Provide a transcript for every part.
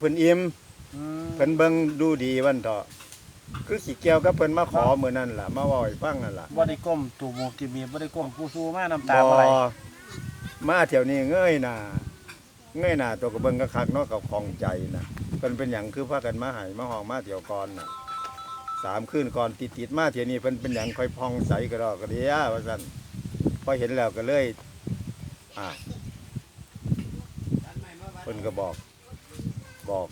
เพิ่นอิ่มอืมเพิ่นเบิ่งดูดีวันเถาะคือสิเกี่ยวกับเพิ่นมาขอมื้อนั้นล่ะมาเว้าให้ฟังนั่นล่ะบ่ได้ก้มตูบหมูกจีมีบ่ได้ก้มกูซูมาน้ำตาบ่บ่ไหลมาเที่ยวนี้เงยหน้าเงยหน้าตัวก็เบิ่งคักๆเนาะกับของใจน่ะเพิ่นเป็นหยังคือพากันมาให้มาห้องมาเที่ยวก่อนน่ะสามคืนก่อนติดๆมาเที่ยวนี้เพิ่นเป็นหยังค่อยพองใสก็ดอกกระเดียว่าซั่นพอเห็นแล้วก็เลยอ่าเพิ่นก็บอก บอก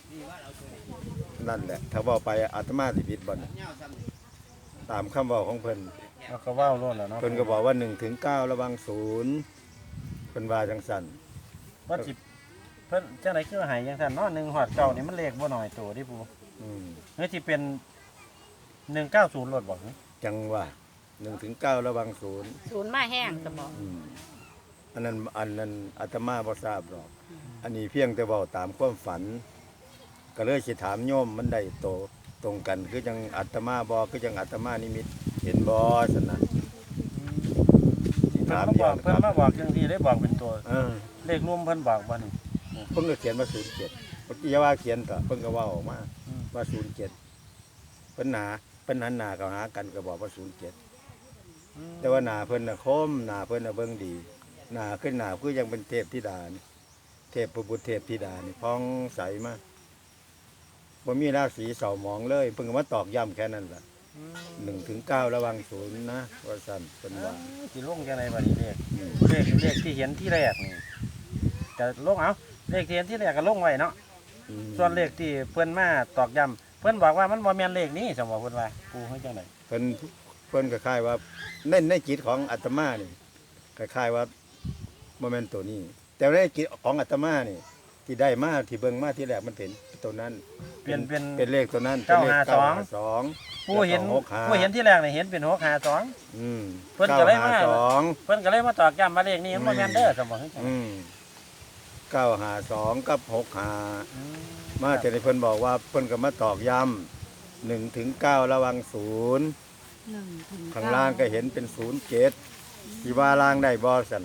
นั่นแหละ ถ้าเว่าไปอาตมาสิผิดบ่น่ะตามคำเว้าของเพิ่นแล้วก็เว้าโลดแล้วเนาะเพิ่นก็บอกว่า1ถึง9ระวังศูนย์เพิ่นว่าจังซั่นว่าสิเพิ่นจังได๋คือว่าให้จังซั่นเนาะ1ฮอดเก้านี่มันเลขบ่น้อยตัวดิปูอืมเฮ้ยสิเป็น190รถบ่หึจังว่า1ถึง9ระวังศูนย์ศูนย์มาแห้งสมองอืมอันนั้นอันนั้นอาตมาบ่ทราบหรอก อันนี้เพียงแต่เว้าตามความฝัน ก็เลยสิถามโยมมันได้โตตรงกันคือจังอาตมาบ่คือจังอาตมานิมิตเห็นบ่ซั่นน่ะสิเพิ่นถามมาบย้ออกนเพิ่นมาบอกจังซี่ได้บอกเป็นตัว เออเลขรวมเพิ่นบอกบ่นี่ เพิ่นก็เขียนว่า07เมื่อกี้อย่าว่าเขียนต่อเพิ่นก็เว้าออกมาอืม ว่าศูนย์เจ็ดเพิ่นหนาเพิ่นหันหน้าเข้าหากันก็บอกว่าศูนย์เจ็ด แต่ว่าหน้าเพิ่นน่ะคมหน้าเพิ่นน่ะเบิ่งดีหน้าขึ้นหน้าคือยังเป็นเทพธิดานี่เทพประบุตรเทพธิดานี่พองใสมาก บ่มีราศีเสาหมองเลย เพิ่งมาตอกย้ำแค่นั้นล่ะอืมหนึ่งถึงเก้าระวังศูนย์นะว่าสั่นเพิ่นว่าสิลงจังไดบัดนี้เลขอืมเลขเลขที่เห็นที่แรกนี่จะลงเอาเลขที่เห็นที่แรกก็ลงไว้เนาะอืมส่วนเลขที่เพื่อนมาตอกย้ำเพื่อนบอกว่ามันบ่แม่นเลขนี้สมมติเพื่อนว่ากูเฮ็ดจังไดเพิ่นเพิ่นก็คล้ายว่าในในจิตของอาตมานี่คล้ายๆว่าบ่แม่นตัวนี้ แต่ในจิตของอาตมานี่ ที่ได้มาที่เบิ่งมาที่แรกมันเป็นตัวนั้นเปลี่ยนเป็น เป็นเลขตัวนั้นเก้าป็นลขห้าสองสอง ผู้เห็นแล้วก็หกห้า ผู้เห็นที่แรกนี่เห็นเป็นหกหาสอง อืมเพิ่นก็เลยมาก้ห้สอง เพื่อนก็เลยมาตอกย้ำมาเลขนี้มันบ่แม่นเด้อสมมติเฮ็ดจังไดอืมเก้าหาสองกับหกหาอืมมาจากในเพิ่นบอกว่าเพิ่นก็มาตอกย้ำหนึ่งถึงเก้าระวังศูนย์หนึ่งถึงข้างล่างก็เห็นเป็นศูนย์เจ็ดที่ว่าล่างได้บอสัน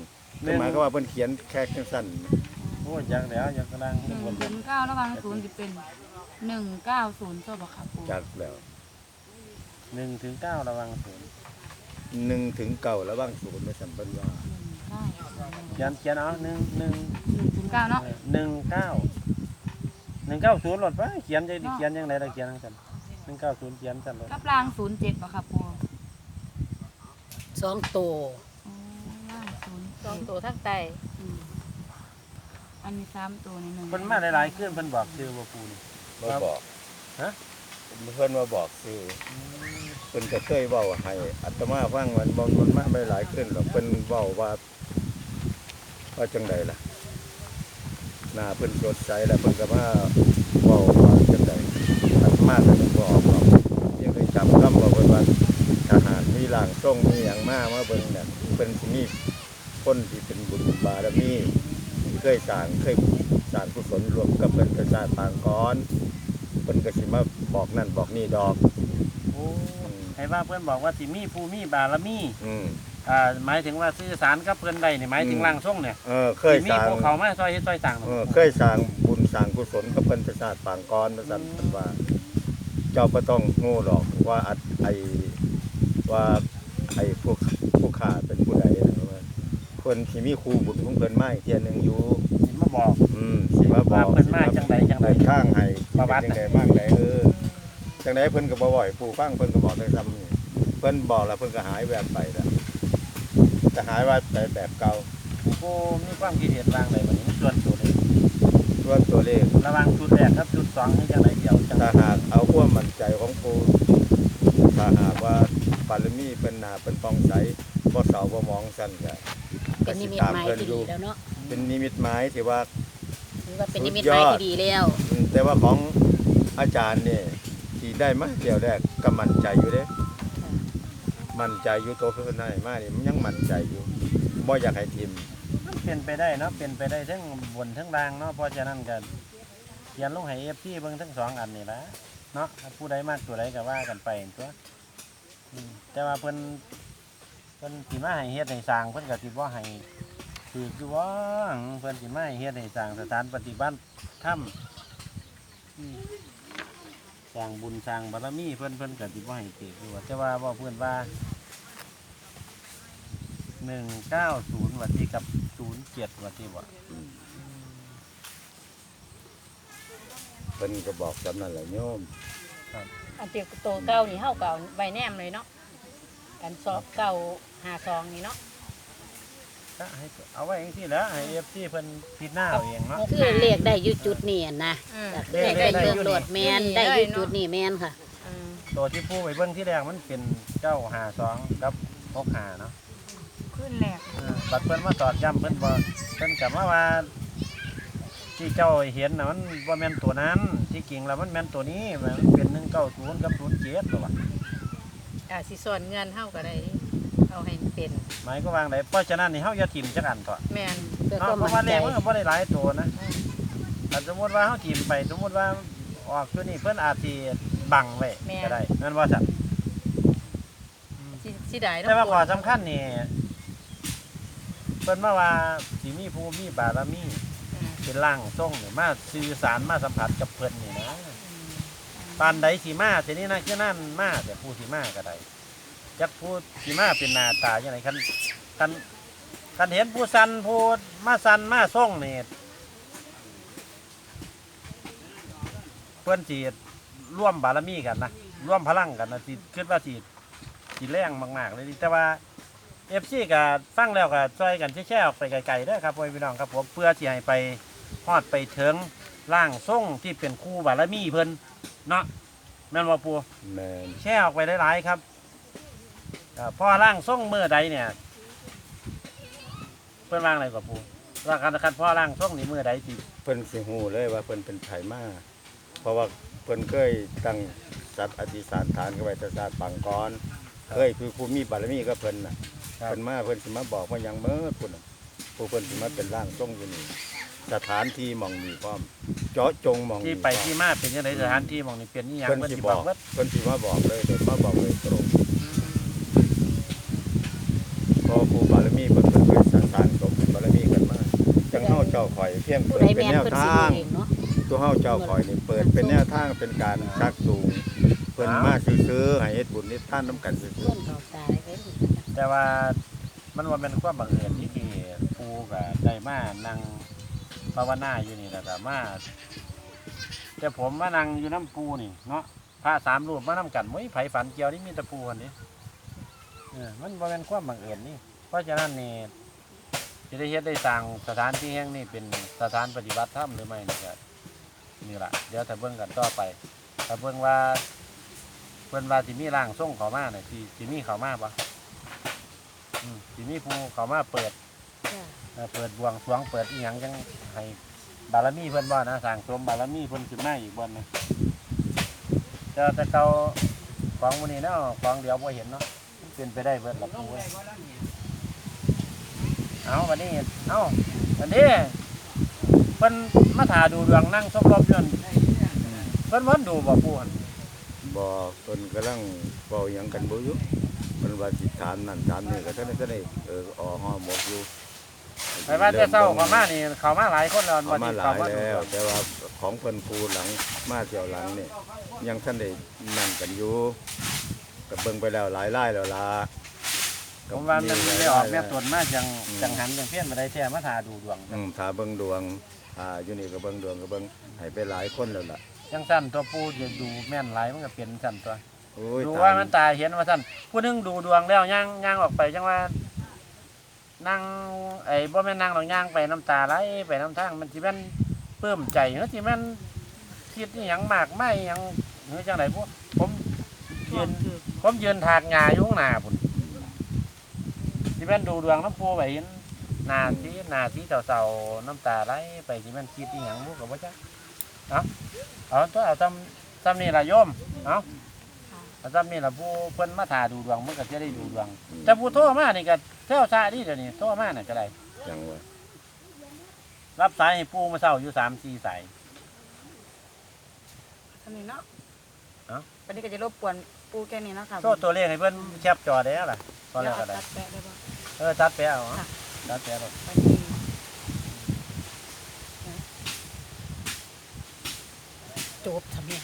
หมายก็ว่าเพิ่นเขียนแค่จังสั้นโอ้ยจักแล้วยังกำลังหนึ่งถึงเก้าระหว่างศูนย์จะเป็นหนึ่งเก้าศูนย์ตัวบอกค่ะปูจัดแล้วหนึ่งถึงเก้าระวังศูนย์หนึ่งถึงเก้าระวังศูนย์ไม่สัมเพิ่นว่าหนึ่งเก้าเขียนเขียนเอาหนึ่งหนึ่งหนึ่งถึงเก้าเนาะหนึ่งเก้าหนึ่งเก้าศูนย์หลดไปเขียนจะเขียนยังไงล่ะเขียนจังซั่นหนึ่งเก้าศูนย์เขียนจังเลยกับล่างศูนย์เจ็ดบอกค่ะปูสองตัวโอ้ล่างศูนย์สองตัวทั้งใต้ อืมอันนี้สามตัวนี่หนึ่งเพิ่นมาหลายๆขึ้นเพิ่นบอกชื่อว่าปูนี่ มาบอกฮะ เพิ่นมาบอกคือเพิ่นก็เคยเว้าให้อัตมาฟังมันบ่มันมาไม่หลายขึ้นหรอกเพิ่นเว้าว่าว่าจังไดล่ะหน้าเพิ่นสดใสแล้วเพิ่นก็มาเว้าว่าจังไดอัตมาก็บ่ออกหรอกยังได้จำคำว่าเพิ่นว่าทหารมีร่างทรงมีหยังมามาเบิ่งนั่นเพิ่นสิมีคนที่เป็นบุญบารมี เคยสร้างเคยสร้างกุศลรวมกับเพิ่นประชาติปางก่อนเพิ่นก็สิมาบอกนั่นบอกนี่ดอกโอ้ให้ว่าเพื่อนบอกว่าสิมีผู้มีบารมีอืม อ่าหมายถึงว่าสื่อสารกับเพื่อนใดนี่หมายถึงอืม ร่างทรงเนี่ยเออเคยสิมีสร้างภูเขามาซอยเฮ็ดซอยต่างเออเคยสร้างบุญสร้างกุศลกับเพิ่นประชาติปางก่อนว่าซั่นเพิ่นว่า เจ้าบ่ต้องโง่หรอกว่าอัดไอว่าไอ้พวกผู้ข้าเป็นผู้ใดนะว่า เพิ่นสิมีครูบุญของเพิ่นมาอีกเที่ยหนึงอยู่สิมาบอก อืมสิมาบว่าอกเพิ่นมาจังใดจังใดได้ทางให้ประวัติจังไดบ้างไดเออจังไดเพิ่นก็บ่บ่ให้ผู้ฟังเพิ่นก็บอกได้ซ้ำนี่เพิ่นบอกแล้วเพิ่นก็หายแวบไปแล้วจะหายว่าไปแบบเก่าผู้มีความคิดเห็นร่างใดวันนี้ส่วนตัวเลยรวมตัวเลข ระหวังชุดแรกครับชุดสองนี่จังใดเดียวจังถ้าหากเอาความมั่นใจของปูถ้าหากว่าบารมีเป็นหนาเป็นปองใสบ่เสาบ่มองสั้นก็ เป็นนิมิตหมายที่ดีแล้วเนาะเป็นนิมิตหมายที่ว่าถือว่าเป็นนิมิตหมายที่ดีแล้วอืมแต่ว่าของอาจารย์เนี่ยที่ได้มาเดียวแรกก็มั่นใจอยู่เด้มั่นใจอยู่ตัวเพิ่นได้มานี่มันยังมั่นใจอยู่บ่อยากให้ทิมมันเป็นไปได้เนาะเป็นไปได้ทั้งบนทั้งล่างเนาะเพราะฉะนั้นก็เขียนลงให้ FP เบิ่งทั้งสองอันนี่ละเนาะถ้าผู้ใดมากตัวใดก็ว่ากันไปตัวอืมแต่ว่าเพิ่นเพิ่นสิมาให้เฮ็ดให้สร้างเพิ่นก็สิบ่ให้ถืออยู่ว่าเพิ่นสิมาให้เฮ็ดให้สร้างสถานปฏิบัติธรรมอืมสร้างบุญสร้างบารมีเพิ่นเพิ่นก็สิบ่ให้ติอยู่ว่าแต่ว่าว่าเพิ่นว่า190ว่าที่กับ07ว่าที่ว่าเพิ่นก็บอกจำนั่นแหละโยมอันเตียโตเก้านี่เฮาเก่าใบแนมเลยเนาะ อันสอบเก้าหาซองนี่เนาะก็ให้เอาไว้จังซี่แหล้วให้ FC เพิ่นพิจารณาเอาเองเนาะ คือเลขได้อยู่จุดนี้อะนะอืมเลขเลขได้ได้อยู่ เบิ่งโดดแมนอยู่นี่ได้อยู่เลยเนาะจุดนี้แมนค่ะ อืมตัวที่ผู้ไปเบิ่งที่แรกมันเป็นเจ้าหาสองกับหกหาเนาะขึ้นแหลกเออบัดเพิ่นมาตอดย้ำเพิ่นบ่เพิ่นกลับมาว่า ที่เจ้าเห็นน่ะมันบ่แม่นตัวนั้น ที่จริงแล้วมันแม่นตัวนี้มันเป็น190กับ07ตัวว่ะ อ่าสิสอนเงินเฮาก็ได้เอาให้เป็นหมายก็วางได้เพราะฉะนั้นนี่เฮาอย่าถิ่มจักอันเถอะแมนเพื่อเนาะความเพราะมั่ว่านเลใจขมันก็บ่ได้หลายตัวนะถ้าสมมุติว่าเฮาถิ่มไปสมมุติว่าออกตัวนี้เพิ่นอาจสิบังไว้ก็ได้นั่นว่าซั่นสิสิได้เนาะแต่ว่าข้อสำคัญนี่เพิ่นมาว่าสิมีผู้มีบารมีอืมเป็นร่างทรงนี่มาสื่อสารมาสัมผัสกับเพิ่นนี่นะ ปานใดสีมาทีนี้นะคือนั่นมาแต่ผู้สีมาก็ได้จักผู้สีมาเป็นหนาตาอย่างไรคันคันคันเห็นผู้สันผู้มาสันมาทรงนี่เพิ่อนสิร่วมบารมีกันนะร่วมพลังกันนะสิคิดว่าสิสิแรงมากๆเลยดิแต่ว่าเอฟซีก็ฟังแล้วก็ช่วยกันแช่ๆออกไปไกลๆด้อครับพี่น้องครับผมเพื่อที่ให้ไปฮอดไปถึงร่างทรงที่เป็นครูบารมีเพิ่น เนาะแม่นว่าปูแม่นแช่ออกไปหลายๆครับอ่าพอร่างทรงเมื่อใดเนี่ย เพิ่นร่างอะไรกับปูร่างการคันพ่อร่างทรงนี่เมื่อใดสิเพิ่นสิฮู้เลยว่าเพิ่นเป็นไผมาเพราะว่าเพิ่นเคยตั้งสัตว์อธิษฐานฐานกับไว้แต่ศาสตร์ปังกรเคยคือผู้มีบารมีก็เพิ่นน่ะครับเพิ่นมาเพิ่นสิมาบอกว่าหยังเมื่อพุ่นน่ะผู้เพิ่นสิมาเป็นร่างทรงอยู่นี่ สถานที่หมองนี้พร้อม เจาะจงหมองนี้ที่ไปพร้อมที่มาเป็นยังไงสถานที่หมองนี่เป็นนี่ยังเพิ่นเพิ่นสิสิบบออกกว่าเพิ่นสิมาบอกเลยเดี๋ยวมาบอกเลยตรงเพราะครูบารมีเพิ่นเพิ่นเคยสร้างสมบารมีกันมาจังเฮาเจ้าข่อยเพียงผู้เปิดใดเป็นแมนแนวเพิ่นสิทางรู้เองเนาะตัวเฮาเจ้าข่อยนี่เปิดเป็นแนวทางเป็นการชักจูงเพิ่นมาซื้อๆให้เฮ็ดบุญเฮ็ดทานนํกันซื่อเพิ่นเข้าตาได้เพิ่นแต่ว่ามันว่าเป็นความบังเอิญที่ที่ปูกับได้มานั่ง ภาวนาอยู่นี่แหละแต่มาแต่ผมมานั่งอยู่น้ำปูนี่เนาะพระสามรูปมาน้ำกันไม่ไผฝันเกี่ยวนี่มีต่ปูคนนี้เออมันว่าเป็นความบังเอิญนี่ เพราะฉะนั้นนี่จะได้เฮ็ดได้สร้างสถานที่แห่งนี้เป็นสถานปฏิบัติธรรมหรือไม่นี่ก็นี่แหละเดี๋ยวถ้าเบิ่งกันต่อไปถ้าเบิ่งว่าเพิ่นว่าสิมีร่างทรงเขามาเนี่ยสิสิมีเขามาปะอืมทีนี้ผู้เขามาเปิด เออเปิดบวงสรวงเปิดอีหยังจังให้บารมีเพิ่นบ่นะสร้างสมบารมีเพิ่นขึ้นมาอีกบ่นะแต่แต่เก่าของมื้อนี้เนาะของเดียวบ่เห็นเนาะเป็นไปได้เบิดล่ะผู้เว้ยเอาวันนี้เอาวันนี้เพิ่นมาถ่าดูดวงนั่งซบรอบเดือนเพิ่นวันดูบ่ผู้หั่นบ่เพิ่นกำลังเว้าหยังกันบ่อยู่เพิ่นว่าสิถามนั่นถามนี่ก็ท่านก็ได้เออออฮอหมดอยู่ ไปว่าแต่เช้าเขามานี่เขามาหลายคนแล้วเอามาที่หลายเขดูแล้วดวงแต่ว่าของเพิ่นปูหลังมาเที่ยวหลังนี่ยังท่านได้นั่นกันอยู่ก็เบิ่งไปแล้วหลายรายแล้วล่ะผมว่ามันไม่ได้ออกแม่ตวนนมาจังจังหันจังเพี้ยนมาได้แท้มาทาดูดวงอืมถ้าเบิ่งดวงอ่าอยู่นี่ก็เบิ่งดวงก็เบิ่งให้ไปหลายคนแล้วล่ะจังสั้นตัวปูจะดูแม่นหลายมันก็เปลี่ยนสั้นตัวโอ้ยดูตว่ามันตายเห็นว่าสั้นผู้หนึงดูดวงแล้วย่างย่างออกไปจังว่า นั่งไอ้บ่แม่นนั่งหรอกย่างไปน้ำตาไหลไปน้ำทางมันสิแม่นปลื้มใจเฮาสิแม่นคิดอีหยังมากไม่หยังเฮ้ยจังไดพวกผมยืนผมยืนถากหญ้าอยู่ข้างหน้าพุ่นสิแม่นดูดวงน้ำปูไปเห็นหน้าสีหน้าสีเศร้าๆน้ำตาไหลไปสิแม่นคิดอีหยังบ่ก็บ่าจักเอาเอาตัวเอาซ้ำซ้ำนี่ละโยมเอา เอาซ้ำนี่ล่ะผู้เพิ่นมาถ่าดูดวงมันก็จะได้ดูดวงแต่ผู้โทรมานี่ก็เท่าซาดีเดี๋ยวนี้โทรมาน่ะก็ได้จังว่ารับสายให้ปู่มาเช้าอยู่สามสี่สาย อันนี้เนาะเอ้า วันนี้ก็จะรบกวนปูแค่นี้เนาะค่ะโทรตัวเลขให้เพิ่นแคปจอได้แล้วล่ะตอนแรกก็ได้ตัดแปะได้บ่ เออตัดแปะเอาค่ะ ตัดแปะเอาไปที่จบทำเนี่ย